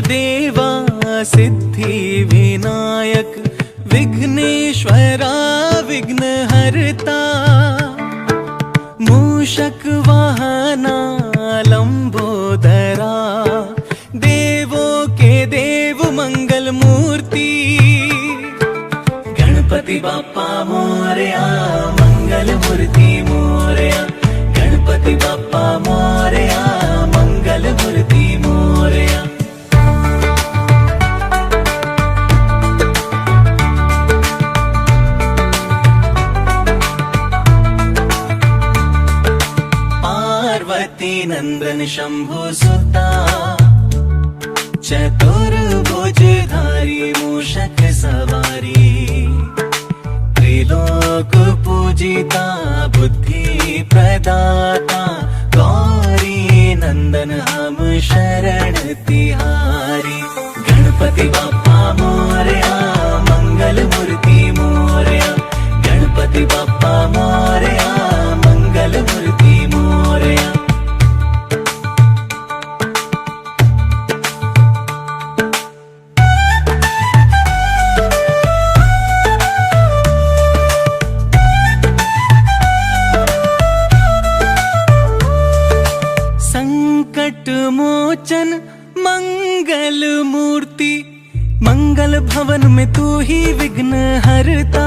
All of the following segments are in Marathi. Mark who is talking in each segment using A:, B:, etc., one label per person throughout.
A: देवा सिद्धि विनायक, विघ्नेश्वरा, विघ्नहर्ता। मूषक वाहना, लंबोदरा। देवो के देव मंगल मूर्ति। गणपति बापा मोरया, मंगल मूर्ति मोरया। गणपति बापा मोरया नंदन शंभु सुता। चतुर्भुजधारी मूषक सवारी। त्रिलोक पूजिता बुद्धि प्रदाता। गौरी नंदन हम शरण तिहारी। गणपति बाप्पा मोरे संकट मोचन मंगल मूर्ति मंगल भवन में तू ही विघ्न हरता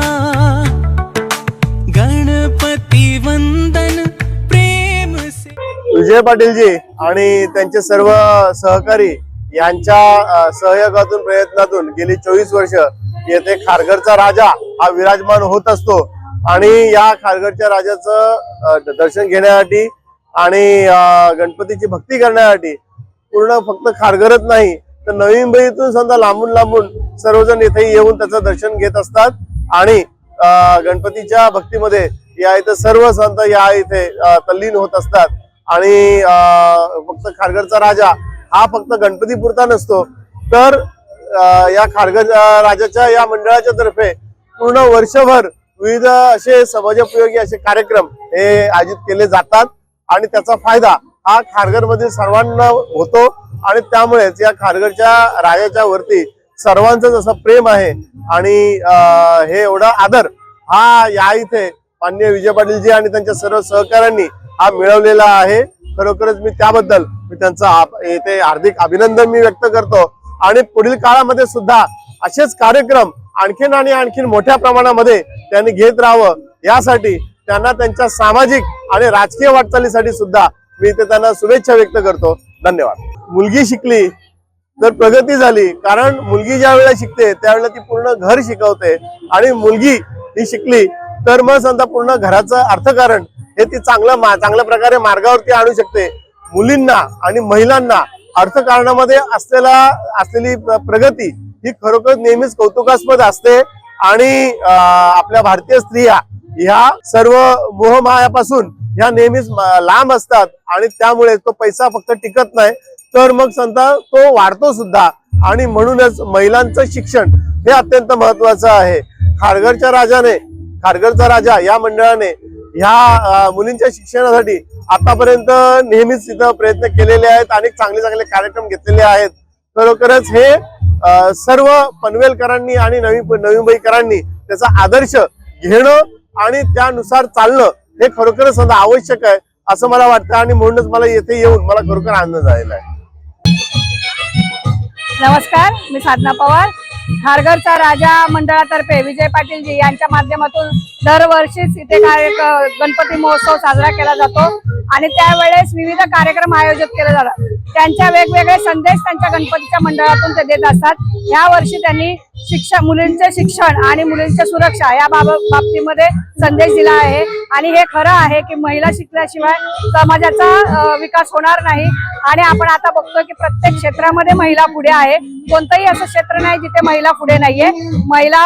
A: गणपति वंदन प्रेम से।
B: विजय पाटीलजी आणि त्यांचे सर्व सहकारी यांच्या सहयोगातून प्रयत्नातून गेली चोवीस वर्ष येथे खारघरचा राजा हा विराजमान होत असतो. आणि या खारघरच्या राजाचं दर्शन घेण्यासाठी आणि गणपतीची भक्ती करण्यासाठी पूर्ण फक्त खारघरच नाही तर नवी मुंबईतून समजा लांबून लांबून सर्वजण इथे येऊन त्याचं दर्शन घेत असतात. आणि गणपतीच्या भक्तीमध्ये या इथे सर्व संत या इथे तल्लीन होत असतात. आणि फक्त खारघरचा राजा हा फक्त गणपतीपुरता नसतो. तर या खारघर राजाच्या या मंडळाच्या तर्फे पूर्ण वर्षभर विविध असे समाजोपयोगी असे कार्यक्रम हे आयोजित केले जातात. आणि त्याचा फायदा हा खारघरमधील सर्वांना होतो. आणि त्यामुळेच या खारघरच्या राजाच्या वरती सर्वांचं जसं प्रेम आहे आणि अं, हे एवढा आदर हा या इथे मान्य विजय पाटीलजी आणि त्यांच्या सर्व सहकाऱ्यांनी हा मिळवलेला आहे. खरोखरच मी त्याबद्दल मी त्यांचं येथे हार्दिक अभिनंदन मी व्यक्त करतो. आणि पुढील काळामध्ये सुद्धा असेच कार्यक्रम आणखीन आणि आणखीन मोठ्या प्रमाणामध्ये त्यांनी घेत राहावं यासाठी त्यांना त्यांच्या सामाजिक आणि राजकीय वाटचालीसाठी सुद्धा मी इथे त्यांना शुभेच्छा व्यक्त करतो. धन्यवाद. मुलगी शिकली तर प्रगती झाली कारण मुलगी ज्या वेळेला शिकते त्यावेळेला ती पूर्ण घर शिकवते. आणि मुलगी ही शिकली तर मग समजा पूर्ण घराचं अर्थकारण हे ती चांगलं चांगल्या प्रकारे मार्गावरती आणू शकते. मुलींना आणि महिलांना अर्थकारणामध्ये असलेला असलेली प्रगती ही खरोखर नेहमीच कौतुकास्पद असते. आणि आपल्या भारतीय स्त्रिया ह्या सर्व मोहमायापासून ह्या नेहमीच लांब असतात आणि त्यामुळे तो पैसा फक्त टिकत नाही. तर मग संता तो वाढतो सुद्धा. आणि म्हणूनच महिलांचं शिक्षण हे अत्यंत महत्वाचं आहे. खारघरच्या राजाने खारघरचा राजा या मंडळाने ह्या मुलींच्या शिक्षणासाठी आतापर्यंत नेहमीच तिथं प्रयत्न केलेले आहेत आणि चांगले चांगले कार्यक्रम घेतलेले आहेत. खरोखरच हे सर्व पनवेलकरांनी आणि नवी नवी मुंबईकरांनी त्याचा आदर्श घेणं आणि त्यानुसार चालणं हे खरोखरच सध्या आवश्यक आहे असं मला वाटतं आणि म्हणूनच मला येथे येऊन मला खरोखर आनंद झालेला आहे.
C: नमस्कार मी साधना पवार. खारघरचा राजा मंडळातर्फे विजय पाटीलजी यांच्या माध्यमातून दरवर्षीच इथे गणपती महोत्सव साजरा केला जातो आणि त्यावेळेस विविध कार्यक्रम आयोजित केले जातात. त्यांच्या वेगवेगळे संदेश त्यांच्या गणपतीच्या मंडळातून ते देत असतात. या वर्षी त्यांनी शिक्षा मुलींचे शिक्षण आणि मुलींच्या सुरक्षा या बाबत बाबतीमध्ये संदेश दिला आहे. आणि हे खरं आहे की महिला शिकल्याशिवाय समाजाचा विकास होणार नाही. आणि आपण आता बघतोय की प्रत्येक क्षेत्रामध्ये महिला पुढे आहे. कोणतंही असं क्षेत्र नाही जिथे महिला पुढे नाहीये. महिला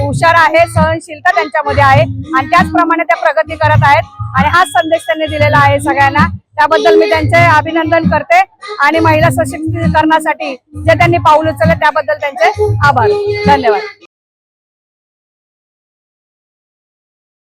C: हुशार आहे सहनशीलता त्यांच्यामध्ये आहे. आणि त्याचप्रमाणे त्या प्रगती करत आहेत. आणि हाच संदेश त्यांनी दिलेला आहे सगळ्यांना. त्याबद्दल मी त्यांचे अभिनंदन करते आणि महिला सशक्तीकरणासाठी जे त्यांनी पाऊल उचलले त्याबद्दल त्यांचे आभार. धन्यवाद.